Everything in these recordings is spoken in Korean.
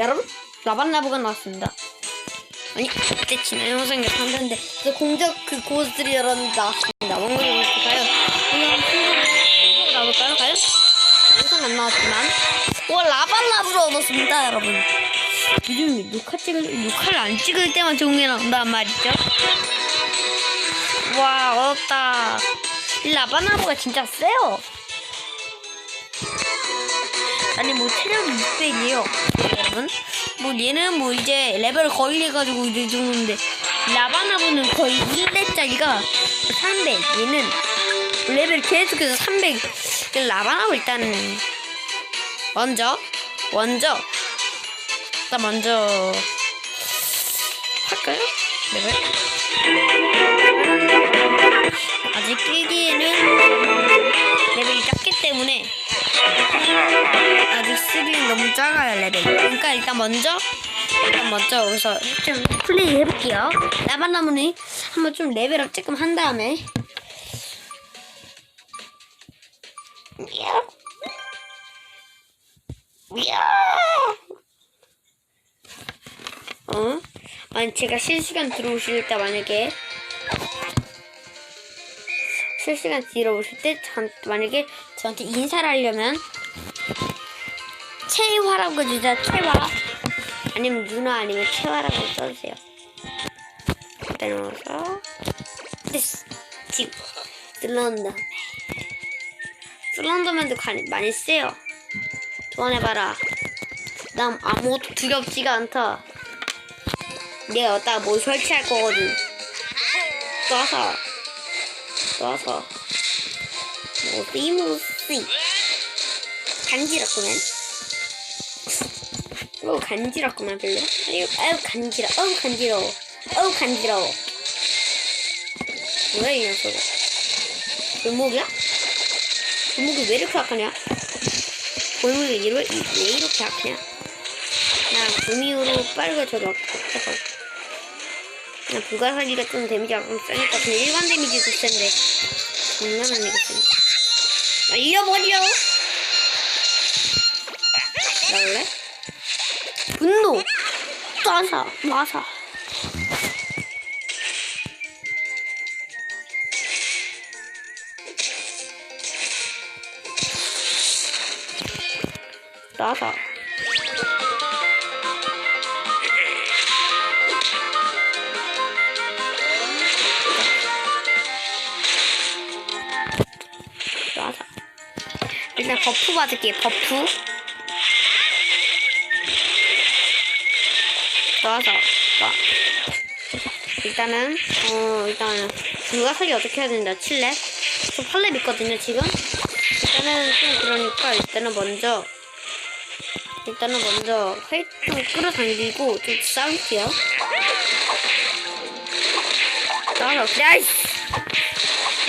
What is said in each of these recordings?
여러분 라반라브가 나왔습니다. 아니 그때 지난 영상에 봤는데 그 공작 그 고스들이 여러분 나왔습니다. 원고를 볼까요? 그냥 나볼까요? 과연? 영상 안 나왔지만 와 라반라브를 얻었습니다, 여러분. 요즘 녹화 찍을 녹화를 안 찍을 때만 좋은 게 나온단 말이죠. 와 얻었다. 이 라바나브가 진짜 세요. 아니 뭐 체력이 600이에요 여러분? 뭐 얘는 뭐 이제 레벨 거의 해가지고 이제 정도인데 라바나브는 거의 1대짜리가 300 얘는 레벨 계속해서 300 라바나브 일단은 먼저 먼저 일단 먼저 할까요? 레벨? 아직 끌기에는 레벨이 작기 때문에 아직 쓰기는 너무 작아요 레벨. 그러니까 일단 먼저 일단 먼저 여기서 좀 플레이 해볼게요. 라바나무니 한번 좀 레벨업 조금 한 다음에. 미야. 미야. 어? 아니 제가 실시간 들어오실 때 만약에 실시간 들어오실 때 전, 만약에 저한테 인사를 하려면 채화라고 주자 채화 아니면 누나 아니면 채화라고 써주세요 넣어서 됐어 지금 슬런더맨 슬런더맨도 가- 많이 세요 도안해봐라 난 아무것도 두렵지가 않다 내가 여기다가 뭘 설치할 거거든 쏴서 쏴서 뭐 쓰임으로 쓰이 간지럽구만. 어우 간지럽구만 별로. 아유, 아유 간지러 어우 간지러워. 어우 간지러워. 뭐야 이 녀석아. 골목이야? 골목이 왜 이렇게 약하냐? 골목이 이러, 왜 이렇게 약하냐? 그냥 구미호로 저도 약해서 그냥 불가사리가 좀 데미지가 좀 세니까 그냥 일반 데미지도 센데. 장난 아니겠습 잃어버려. 나올래? 분노. 쏴사 마사 쏴사 일단 버프 받을게 버프. 좋아서 좋아. 일단은 어 일단은 불가사리 어떻게 해야 된다 칠렙 저 8렙 있거든요 지금? 일단은 좀 그러니까 일단은 먼저 일단은 먼저 활동 끌어당기고 좀 싸울게요. 싸워서 야이씨.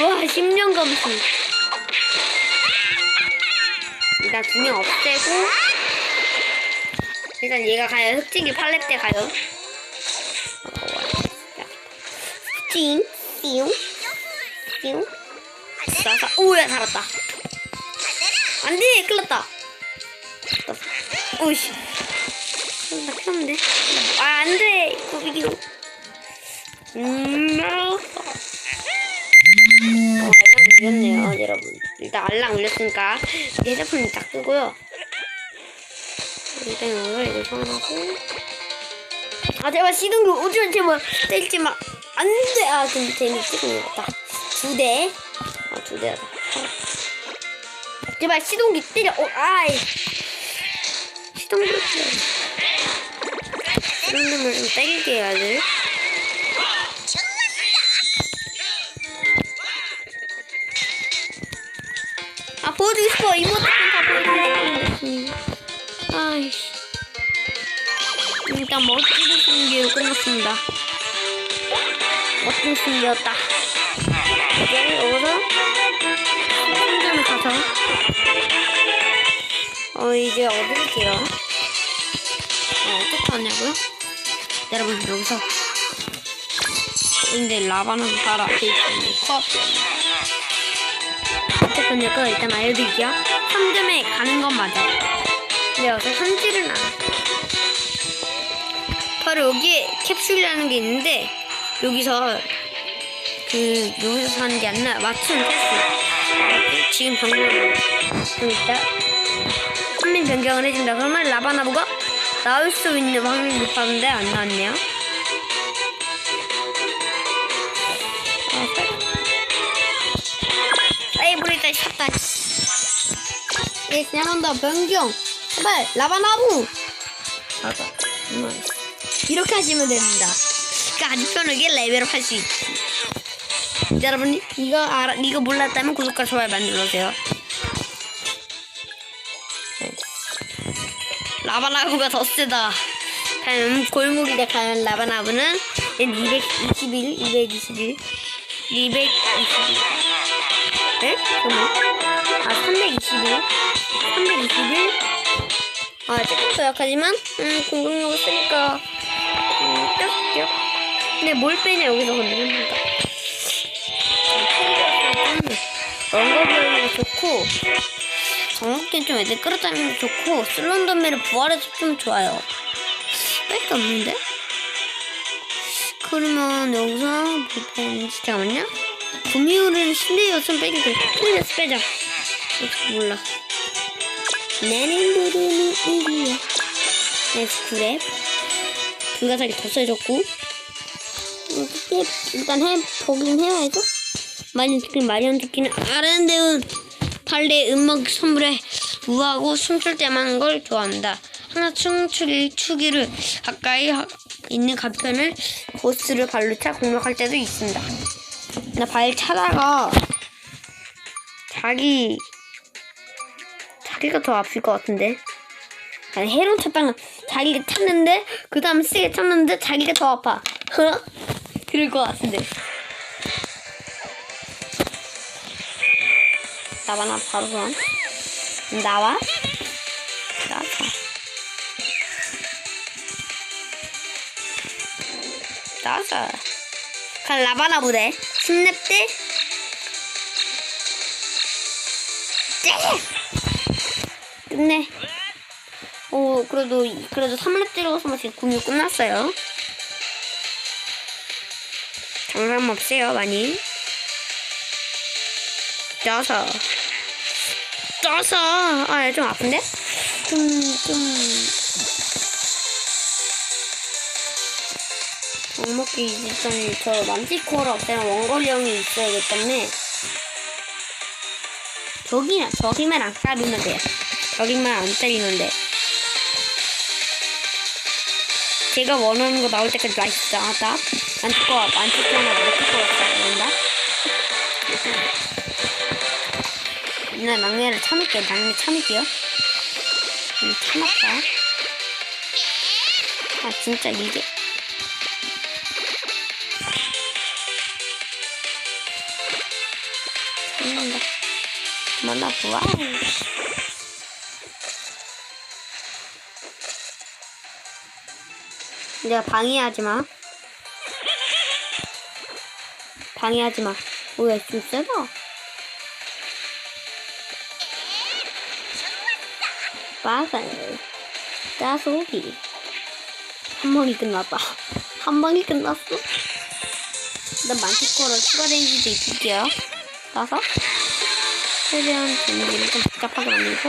와 10년 검수 일단 두 명 없애고 일단 얘가 가요. 흑진기 8렙 때 가요. 찡, 띵, 띵. 쏴서, 오야, 살았다. 안 돼, 끌렸다. 오이씨. 나 피었는데. 아, 안 돼. 고비기로. 음, 어, 알람 울렸네요, 여러분. 일단 알람 울렸으니까 핸드폰 딱 끄고요. 일단 이걸 이제 소환하고. 아 제발 시동기 오지마 제발 때리지 마. 안돼. 아 근데 재미 찍은 것 같다. 두대 아 두 대다 제발 시동기 때려. 어 아이. 시동기 때려. 이런 놈을 좀 때리게 해야 돼 싶어 이모티콘 다 싶은데 아이씨. 일단 멋지게 승리로 끝났습니다. 멋진 승리였다. 이제 여기서 승점을 가서 어 이제 얻을게요. 어, 어떻게 하냐고요? 여러분 여기서 근데 라바는 바로 앞에 있으니까 어 떻게 하냐고 일단 알려드릴게요. 3점에 가는 건 맞아. 근데 여기서 삼질은 안 해. 바로 여기에 캡슐이라는 게 있는데 여기서 그 여기서 하는 게 아니라 맞춤 테스트 지금 방금 좀 있다 화면 변경을 해준다 그러면 라바나보가 나올 수 있는 확률이 높았는데 안 나왔네요 예 그냥 한다. 변경. 제발 라바나부 맞아 음. 이렇게 하시면 됩니다. 그러니까 아주 편하게 레벨업 할 수 있지 여러분 이거 알아 이거 몰랐다면 구독과 좋아요 만들어주세요. 네. 라바나부가 더 세다. 다음 골목일에 가는 라바나부는 221, 221, 221 네? 그러면? 아 321, 321 아 조금 더 약하지만? 음 공격력을 쓰니까. 음 뼈, 뼈. 근데 뭘 빼냐 여기서 근데 힘들다 런거비가 좋고 정목기는 좀 애들 끌어다니는 게 좋고 슬론더맨을 부활해서 좀 좋아요. 뺄게 없는데? 그러면 여기서 뭐 빼는지 잠깐만요 구미호는 실내 요즘 빼기 돼 플레이스 빼자. 몰라 나는 모르는 엑스 그랩 불가사리 더 세졌고 일단 해 보긴 해야죠 많이 듣긴 많이 안 듣기는 아름다운 발레 음악 선물에 우아하고 춤출 때만 걸 좋아합니다. 하나 춤추기 추기를 가까이 하- 있는 간편을 보스를 발로 차 공격할 때도 있습니다. 나 발 차다가 자기 자기가 더 아플 것 같은데. 아니 헤론 쳤다가 자기가 찼는데 그 다음 세게 쳤는데 자기가 더 아파. 그럴 것 같은데. 나와 나 바로 그럼 나와? 나와. 나와서. 간 라바나 부대 10렙 때 끝내 오 그래도 그래도 3렙 때려서 지금 공유 끝났어요. 장난 없어요 많이. 떠서. 떠서. 아 좀 아픈데? 좀 좀. 먹먹기 일단 저 만티코어를 없애는 원거리형이 있어야 되기 때문에 저기나 저기만 안 때리면 돼요 저기만 안 때리면 돼 제가 원하는 거 나올 때까지 맛있다 하다 만티코어 만티코어나 만티코어 된다 나 막내를 참을게요. 막내 참을게요. 음, 참았다. 아, 진짜 이게. 참는다. 만나 보아. 내가 방해하지 마. 방해하지 마. 뭐야, 좀 세다. 빠살 따소기. 한 번이 끝났다. 한 번이 끝났어? 일단 만티코어를 추가 데미지도 입힐게요. 따서? 최대한 데미지를 좀 복잡하게 만들고.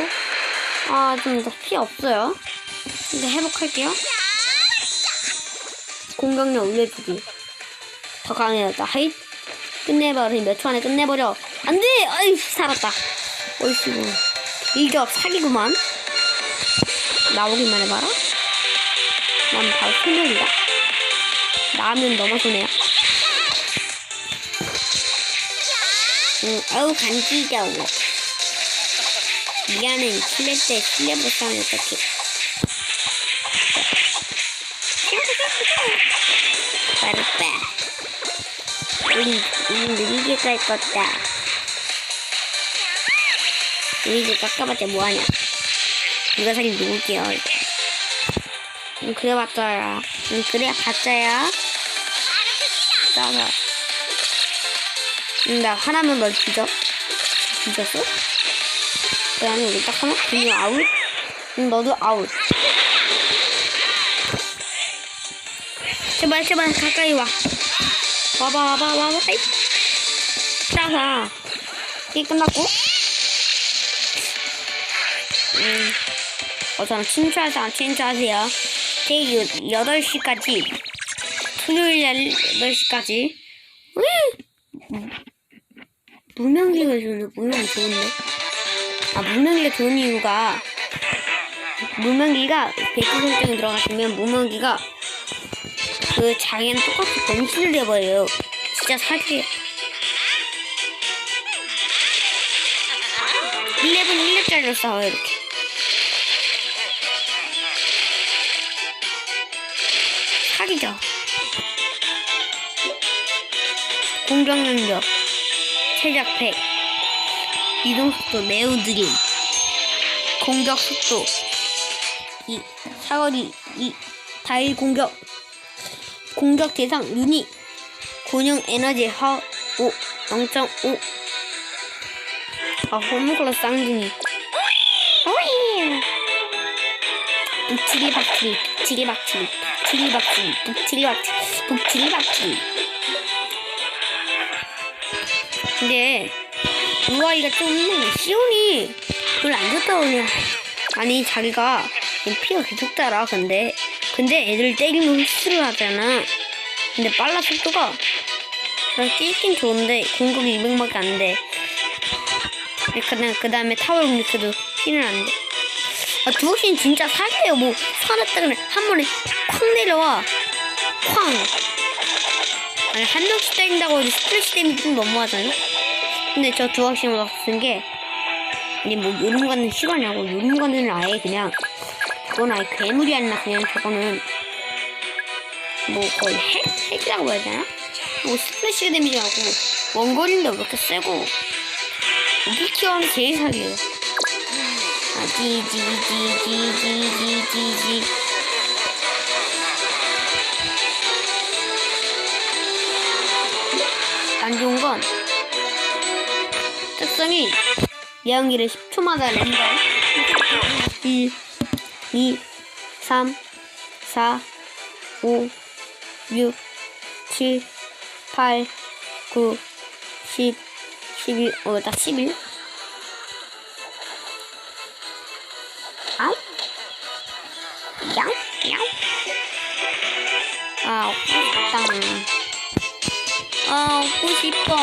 아 좀 피 없어요. 근데 회복할게요 공격력 올려주기 더 강해졌다 하이 끝내버려 몇 초 안에 끝내버려 안 돼 아이 살았다 어이씨 일격 사기구만 나오기만 해봐라. 난 바로 소명이다. 나면 너무 손해야. 응, 어우, 간지러워. 미안해, 실내 때 실내 보상이 어떡해. 갈 거다. 우리들 깎아봤자 뭐하냐. 누가 사긴 누굴게요. 음, 그래봤자야. 음, 그래봤자야. 나가. 음, 나 하나만 널 뒤져. 뒤졌어? 그 다음에 여기 딱 하나? 그냥 아웃? 응, 너도 아웃. 제발 제발 가까이 와. 와봐 와봐 와봐. 자자. 이게 끝났고. 음. 어, 저는 친추하자, 친추하세요. 제 8시까지, 토요일 8시까지. 무명기가 좋네, 무명기 좋은데. 아, 무명기가 좋은 이유가, 무명기가 백기 설정에 들어가시면 무명기가 그 자기는 똑같이 변신을 해버려요. 진짜 사기 1렙은 1렙짜리로 싸워요, 이렇게. 사기죠. 공격 능력, 체력 100, 이동 속도 매우 느림, 공격 속도, 이 사거리, 이 다일 공격, 공격 대상 유닛, 곤용 에너지 하, 5, 0.5. 아, 홈클러 쌍둥이. 오이! 북치리 박치리, 북치리 박치리, 북치리 박치리, 북치리 박치리, 북치리 박치리. 근데 이 아이가 좀 시온이 별로 안 좋다고 그냥 아니 자기가 피가 계속 달아 근데. 근데 애들 때리면 흡수를 하잖아. 근데 빨라 속도가. 그냥 뛰긴 좋은데 공격이 200밖에 안돼 그다음 그 다음에 타워 공격도 피는 안 돼 아 두옥신 진짜 사기예요. 뭐 화났다 그래 한 번에 쾅 내려와. 쾅. 아니 한 명씩 때린다고 해도 스플래시 데미지 좀 너무하잖아 근데 저 두학신을 없쓴 게 아니 뭐 요즘 가는 시간이라고 요즘 가는 아예 그냥 그건 아예 괴물이 아니라 그냥 저거는 뭐 거의 핵? 핵이라고 해야 되나? 뭐 스플래시 데미지하고 원거리인데 왜 이렇게 세고. 우 비키온 제일 사기예요. 아, 지지지지지지지. 안 좋은 건 특성이 매형기를 10초마다 랜덤 1, 2, 3, 4, 5, 6, 7, 8, 9, 10, 11 어, 딱11 아우 양? 양? 아, 없다. 아, 없고 싶어.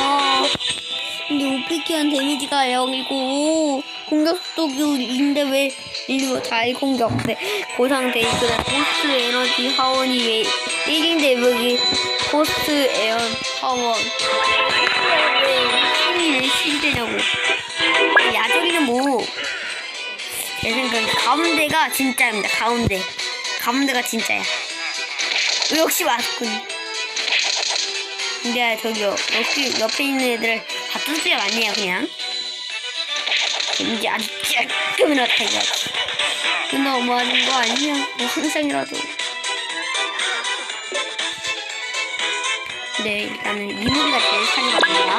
근데 우피키한 데미지가 0이고 공격 속도도 2인데 왜 일부 다이 공격 돼 고상 데이크다 고스트 에너지 하원이 왜 1인데 여기 고스트 에어 하원 왜 힘이 왜 10되냐고. 야조리는 뭐 내 생각엔 가운데가 진짜입니다 가운데. 가운데가 진짜야. 역시 맞군. 근데 저기요 옆에, 옆에 있는 애들 다 뚜드려 맞네요 그냥. 이제 아주 조금이나 타이가 너무하는 거 아니냐 뭐 항상이라도 네 일단은 이무리가 제일 사기갑니다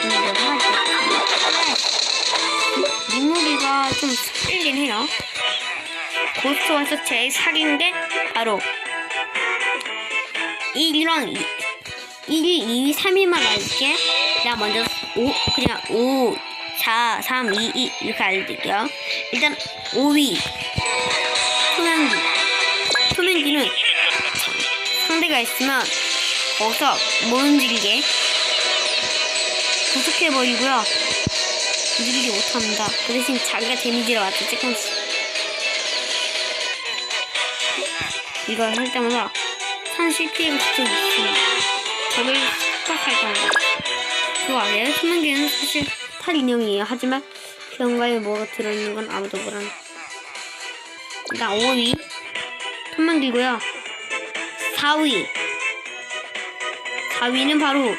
근데 하나 이무리가 좀 사기긴 해요. 고스트원에서 제일 사기인 게 바로 1이랑 2, 1, 2, 3위만 알게. 그냥 먼저 5, 그냥 5, 4, 3, 2, 2 이렇게 알려드릴게요. 일단 5위. 소면기. 소면기는 상대가 있으면 거기서 못 움직이게 구속해버리고요. 움직이지 못합니다. 그 대신 자기가 데미지를 맞죠, 조금씩. 이걸 할 때마다 산실 피해가 직접 있습니다. 적을 습박할 때마다. 그거 알아요? 수면기는 사실 탈 인형이에요. 하지만 병가에 뭐가 들어있는 건 아무도 모르는. 일단 5위 손만기고요. 4위 4위는 바로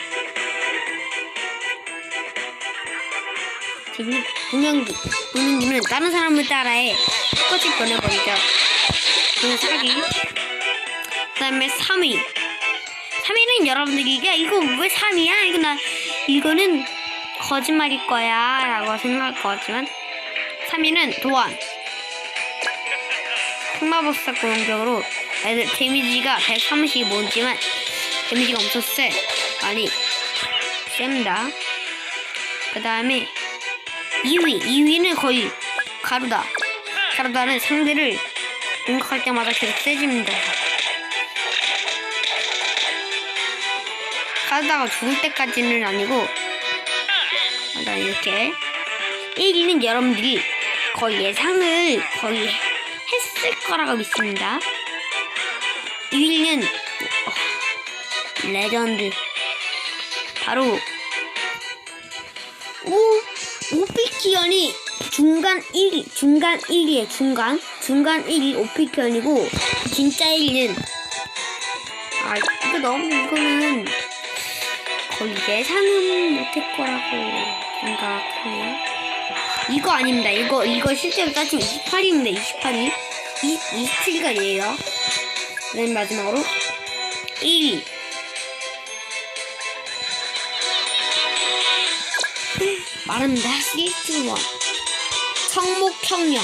분명기 분명기는 다른 사람을 따라해 똑같이 변해버리죠. 그는 사기. 그 다음에 3위. 3위는 여러분들이 야 이거 왜 3위야? 이거 나 이거는 거짓말일 거야 라고 생각할 것 같지만 3위는 도안. 흑마법사 공격으로 데미지가 135지만 데미지가 엄청 세. 아니, 셉니다. 그 다음에 2위. 2위는 거의 가루다. 가루다는 상대를 공격할 때마다 계속 세집니다. 가루다가 죽을 때까지는 아니고, 일단 이렇게. 1위는 여러분들이 거의 예상을 거의 했을 거라고 믿습니다. 2위는 어, 레전드. 바로 오 오피키언이 중간 1위, 중간 1위에 중간, 중간 1위 오피키언이고 진짜 1위는 아 이거 너무 이거는 거의 예상은 못할 거라고 생각하네요. 이거 아닙니다. 이거 이거 실제로 따지면 28위입니다. 28위, 27위가 아니에요. 맨 마지막으로 1위. 말합니다. 시즌 1. 성목형령.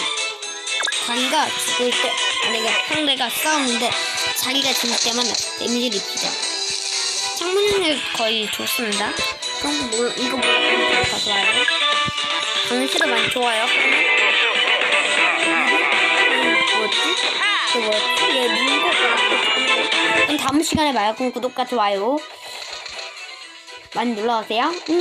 자기가 죽을 때, 아내가 상대가 싸우는데 자기가 죽을 때만 데미지를 입히죠. 창문형력 거의 좋습니다. 그럼 뭐, 이거 뭐더 좋아요? 강시도 많이 좋아요. 음, 뭐지? 그 뭐였지? 얘 민고 그럼 다음 시간에. 그럼 구독과 좋아요 많이 눌러주세요. 안녕.